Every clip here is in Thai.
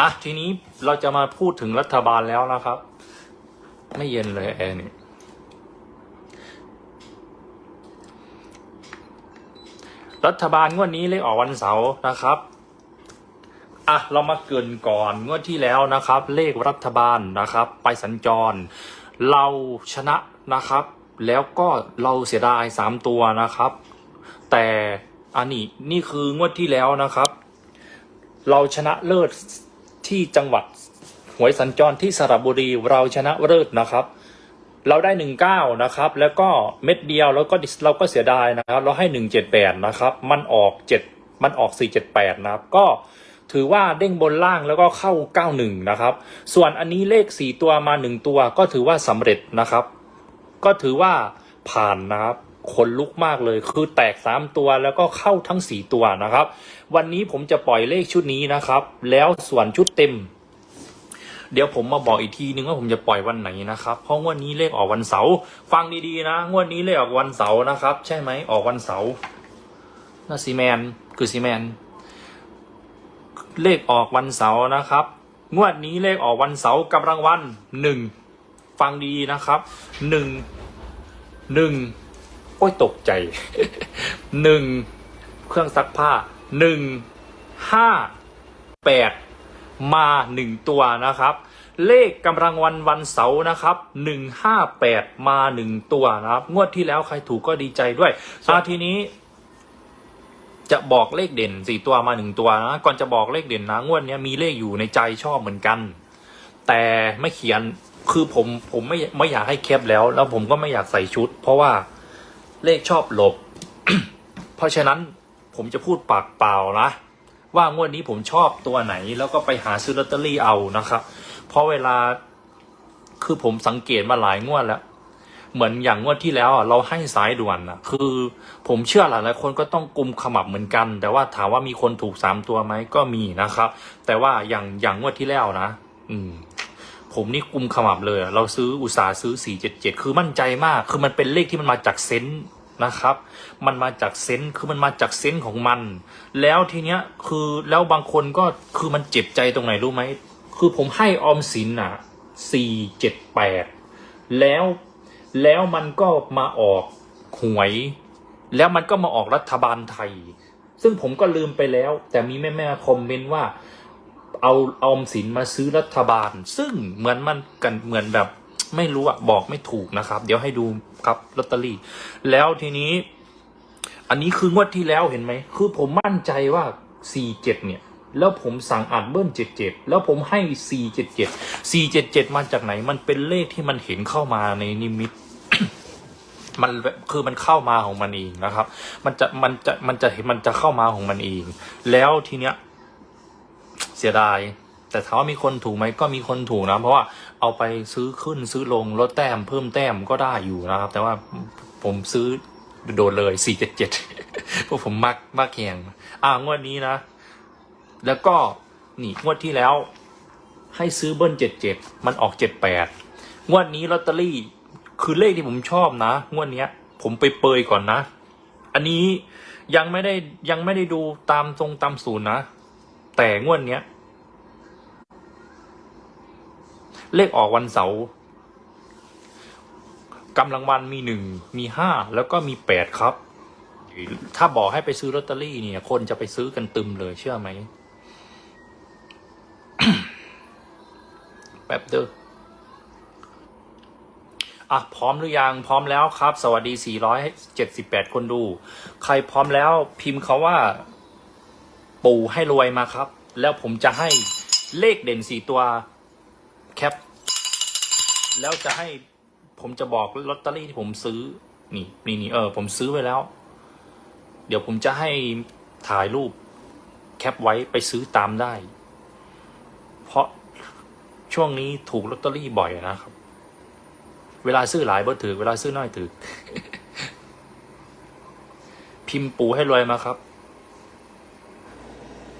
อะทีนี้เราจะมาพูดถึงรัฐบาลแล้วนะครับ ไม่เย็นเลยแอร์นี่รัฐบาลงวดนี้เลขออกวันเสาร์นะครับอะเรามาเกินก่อนงวดที่แล้วนะครับ เลขรัฐบาลนะครับ ไปสัญจร เราชนะนะครับ แล้วก็เราเสียดายสามตัวนะครับ แต่อันนี้นี่คืองวดที่แล้วนะครับ เราชนะเลิศ ที่จังหวัดหวยสัญจรที่สระบุรีเราชนะเลิศนะครับ เราได้หนึ่งเก้านะครับ แล้วก็เม็ดเดียวแล้วก็เราก็เสียดายนะครับ เราให้หนึ่งเจ็ดแปดนะครับ มันออกเจ็ดมันออกสี่เจ็ดแปดนะครับ ก็ถือว่าเด้งบนล่างแล้วก็เข้าเก้าหนึ่งนะครับ ส่วนอันนี้เลขสี่ตัวมาหนึ่งตัวก็ถือว่าสำเร็จนะครับ ก็ถือว่าผ่านนะครับ ขนลุกมากเลย คือแตกสามตัวแล้วก็เข้าทั้งสี่ตัวนะครับ วันนี้ผมจะปล่อยเลขชุดนี้นะครับ แล้วส่วนชุดเต็ม เดี๋ยวผมมาบอกอีกทีนึงว่าผมจะปล่อยวันไหนนะครับเพราะงวดนี้เลขออกวันเสาร์ฟังดีๆนะงวดนี้เลขออกวันเสาร์นะครับ ใช่ไหมออกวันเสาร์น่าซีแมนคือซีแมนเลขออกวันเสาร์นะครับ งวดนี้เลขออกวันเสาร์กับรางวัลหนึ่งฟังดีนะครับหนึ่งหนึ่ง ยตกใจหนึ่งเครื่องซักผ้าหนึ่งห้าแปดมาหนึ่งตัวนะครับ เลขกำลังวันวันเสาร์นะครับหนึ่งห้าแปดมาหนึ่งตัวนะครับ งวดที่แล้วใครถูกก็ดีใจด้วยอาทีนี้ จะบอกเลขเด่นสี่ตัวมาหนึ่งตัวนะก่อนจะบอกเลขเด่นนะงวดเนี้ยมีเลขอยู่ในใจชอบเหมือนกัน แต่ไม่เขียนคือผมผมไม่ไม่อยากให้แคปแล้ว แล้วผมก็ไม่อยากใส่ชุด เพราะว่า เลขชอบหลบ เพราะฉะนั้นผมจะพูดปากเปล่านะ ว่างวดนี้ผมชอบตัวไหน แล้วก็ไปหาซื้อลอตเตอรี่เอานะครับ เพราะเวลาคือผมสังเกตมาหลายงวดแล้ว เหมือนอย่างงวดที่แล้วอะเราให้สายด่วนอะคือผมเชื่อหลายหลายคนก็ต้องกุมขมับเหมือนกัน แต่ว่าถามว่ามีคนถูกสามตัวไหมก็มีนะครับ แต่ว่าอย่างอย่างงวดที่แล้วนะ อืม ผมนี่กุมขมับเลยเราซื้ออุตสาห์ซื้อสี่เจ็ดเจ็ดคือมั่นใจมาก คือมันเป็นเลขที่มันมาจากเซนต์นะครับ มันมาจากเซนต์คือมันมาจากเซนต์ของมัน แล้วทีเนี้ยคือแล้วบางคนก็คือมันเจ็บใจตรงไหนรู้ไหม คือผมให้ออมสินอะสี่เจ็ดแปดแล้วแล้วมันก็มาออกหวย แล้วมันก็มาออกรัฐบาลไทย ซึ่งผมก็ลืมไปแล้ว แต่มีแม่ๆคอมเมนต์ว่า เอาออมสินมาซื้อรัฐบาล ซึ่งเหมือนมันกันเหมือนแบบไม่รู้อะบอกไม่ถูกนะครับ เดี๋ยวให้ดูครับลอตเตอรี่ แล้วทีนี้ อันนี้คืองวดที่แล้วเห็นไหม คือผมมั่นใจว่า47เนี่ย แล้วผมสั่งอ่านเบิ้ล77แล้วผมให้477 477มาจากไหน มันเป็นเลขที่มันเห็นเข้ามาในนิมิตมันคือมันเข้ามาของมันเองนะครับ มันจะมันจะมันจะเห็นมันจะเข้ามาของมันเอง แล้วทีเนี้ย สียดาย แต่ถามว่ามีคนถูกไหมก็มีคนถูกนะ เพราะว่าเอาไปซื้อขึ้นซื้อลงลดแต้มเพิ่มแต้มก็ได้อยู่นะครับ แต่ว่าผมซื้อโดดเลยสี่เจ็ดเจ็ดเพราะผมมักมักแข่งอ่างวดนี้นะ แล้วก็นี่งวดที่แล้ว ให้ซื้อเบิ้ลเจ็ดเจ็ดมันออกเจ็ดแปดงวดนี้ลอตเตอรี่คือเลขที่ผมชอบนะ งวดเนี้ย ผมไปเปยก่อนนะ อันนี้ยังไม่ได้ยังไม่ได้ดูตามทรงตามศูนย์นะ แต่งวดเนี้ย เลขออกวันเสาร์กำลังวันมีหนึ่งมีห้าแล้วก็มีแปดครับ ถ้าบอกให้ไปซื้อลอตเตอรี่เนี่ย คนจะไปซื้อกันตึมเลยเชื่อไหมแป๊บเด้ออะพร้อมหรือยังพร้อมแล้วครับ สวัสดี 478 คนดู ใครพร้อมแล้วพิมพ์เขาว่า ปู่ให้รวยมาครับ แล้วผมจะให้เลขเด่นสี่ตัว แคป แล้วจะให้ผมจะบอกลอตเตอรี่ที่ผมซื้อ นี่นี่นี่เออ ผมซื้อไว้แล้ว เดี๋ยวผมจะให้ถ่ายรูปแคปไว้ไปซื้อตามได้ เพราะช่วงนี้ถูกลอตเตอรี่บ่อยนะครับ เวลาซื้อหลายเบ่ถือ เวลาซื้อน้อยถือ พิมพ์ปูให้รวยมาครับ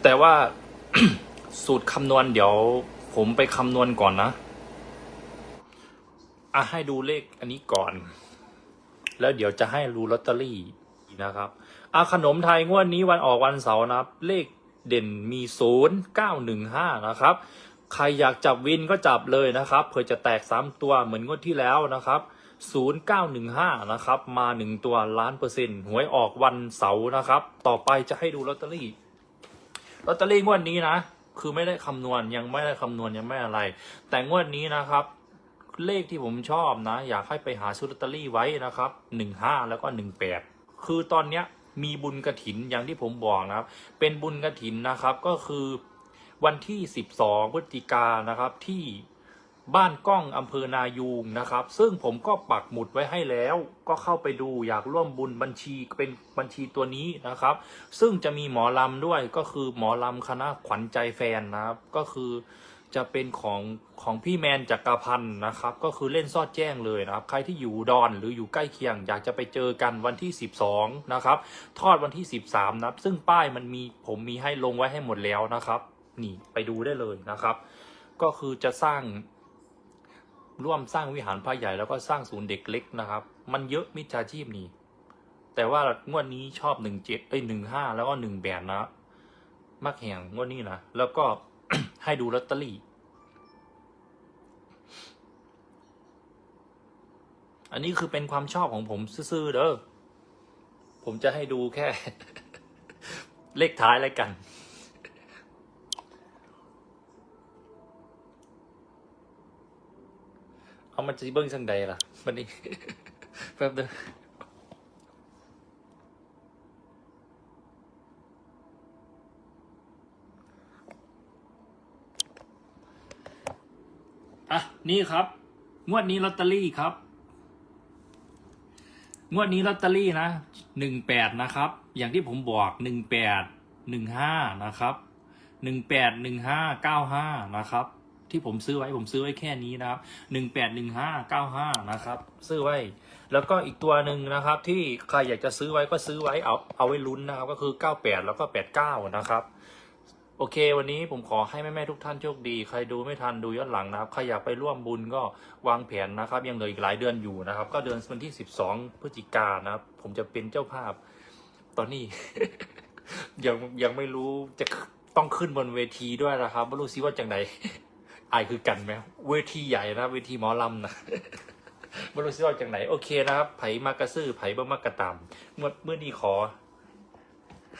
แต่ว่าสูตรคำนวณเดี๋ยว ผมไปคำนวณก่อนนะ อะให้ดูเลขอันนี้ก่อน แล้วเดี๋ยวจะให้รูลอตเตอรี่นะครับ อะขนมไทยงวดนี้วันออกวันเสาร์นะครับ เลขเด่นมีศูนย์เก้าหนึ่งห้านะครับ ใครอยากจับวินก็จับเลยนะครับ เผื่อจะแตกสามตัวเหมือนงวดที่แล้วนะครับศูนย์เก้าหนึ่งห้านะครับ มาหนึ่งตัวล้านเปอร์เซ็นต์หวยออกวันเสาร์นะครับ ต่อไปจะให้ดูลอตเตอรี่ลอตเตอรี่งวดนี้นะ คือไม่ได้คำนวณยังไม่ได้คำนวณยังไม่อะไร แต่งวดนี้นะครับ เลขที่ผมชอบนะ อยากให้ไปหาซื้อลอตเตอรี่ไว้นะครับหนึ่งห้าแล้วก็หนึ่งแปดคือตอนเนี้ยมีบุญกระถินอย่างที่ผมบอกนะครับ เป็นบุญกระถินนะครับก็คือวันที่ 12พฤศจิกานะครับที่ บ้านกล้องอำเภอนายูงนะครับ ซึ่งผมก็ปักหมุดไว้ให้แล้ว ก็เข้าไปดูอยากร่วมบุญบัญชีเป็นบัญชีตัวนี้นะครับ ซึ่งจะมีหมอลำด้วยก็คือหมอลำคณะขวัญใจแฟนนะครับ ก็คือจะเป็นของของพี่แมนจักรพันธ์นะครับ ก็คือเล่นซอดแจ้งเลยนะครับ ใครที่อยู่ดอนหรืออยู่ใกล้เคียง อยากจะไปเจอกันวันที่ 12 นะครับ ทอดวันที่ 13นะครับ ซึ่งป้ายมันมีผมมีให้ลงไว้ให้หมดแล้วนะครับ นี่ไปดูได้เลยนะครับ ก็คือจะสร้าง ร่วมสร้างวิหารพระใหญ่แล้วก็สร้างศูนย์เด็กเล็กนะครับ มันเยอะมิจฉาชีพนี่ แต่ว่างวดนี้ชอบหนึ่งเจ็ดเอ้ยหนึ่งห้าแล้วก็หนึ่งแปดนะ มักแห่งงวดนี้นะแล้วก็ให้ดูลอตเตอรี่อันนี้คือเป็นความชอบของผมซื่อๆเด้อ ผมจะให้ดูแค่ เลขท้ายแล้วกัน เอามันจะเบิ้งสังใดล่ะวันนี้ แป๊บเดียวอะ นี่ครับ งวดนี้ลอตเตอรี่ครับ งวดนี้ลอตเตอรี่นะหนึ่งแปดนะครับ อย่างที่ผมบอกหนึ่งแปดหนึ่งห้านะครับหนึ่งแปดหนึ่งห้าเก้าห้านะครับ ที่ผมซื้อไว้ผมซื้อไว้แค่นี้นะครับหนึ่งแปดหนึ่งห้าเก้าห้านะครับ ซื้อไว้ แล้วก็อีกตัวหนึ่งนะครับ ที่ใครอยากจะซื้อไว้ก็ซื้อไว้เอาเอาไว้ลุ้นนะครับ ก็คือเก้าแปดแล้วก็แปดเก้านะครับโอเค วันนี้ผมขอให้แม่ ๆ ทุกท่านโชคดี ใครดูไม่ทันดูย้อนหลังนะครับ ใครอยากไปร่วมบุญก็วางแผนนะครับ ยังเหลืออีกหลายเดือนอยู่นะครับ ก็เดือนวันที่ 12 พฤศจิกายนนะครับ ผมจะเป็นเจ้าภาพ ตอนนี้ ยังยังไม่รู้จะต้องขึ้นบนเวทีด้วยนะครับไม่รู้สิว่าจังไหน อายคือกันไหมเวทีใหญ่นะเวทีหมอลำนะไม่รู้สิว่าจังไหน โอเคนะครับ ไผมากระซื้อไผบ่มากระตามเมื่อเมื่อนี้ขอ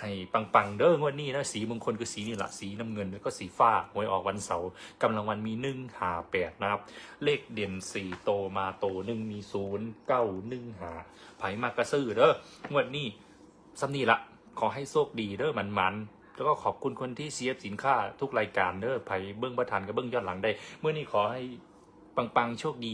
ให้ปังๆเด้องวดนี้นะสีมงคลคือสีนี่แหละสีน้ำเงิน แล้วก็สีฟ้าหวยออกวันเสาร์กำลังวันมีหนึ่งหาแปดนะครับ เลขเด่นสี่โตมาโตหนึ่งมีศูนย์เก้าหนึ่งหาไผมากระซื้อเด้องวดนี้ซ้ำนี่ละขอให้โชคดีเด้อมันมันๆ แล้วก็ขอบคุณคนที่เสียบสินค้าทุกรายการเด้อไผเบิ้งประทันกับเบิ้งย้อนหลังได้เมื่อนี้ขอให้ปังๆโชคดี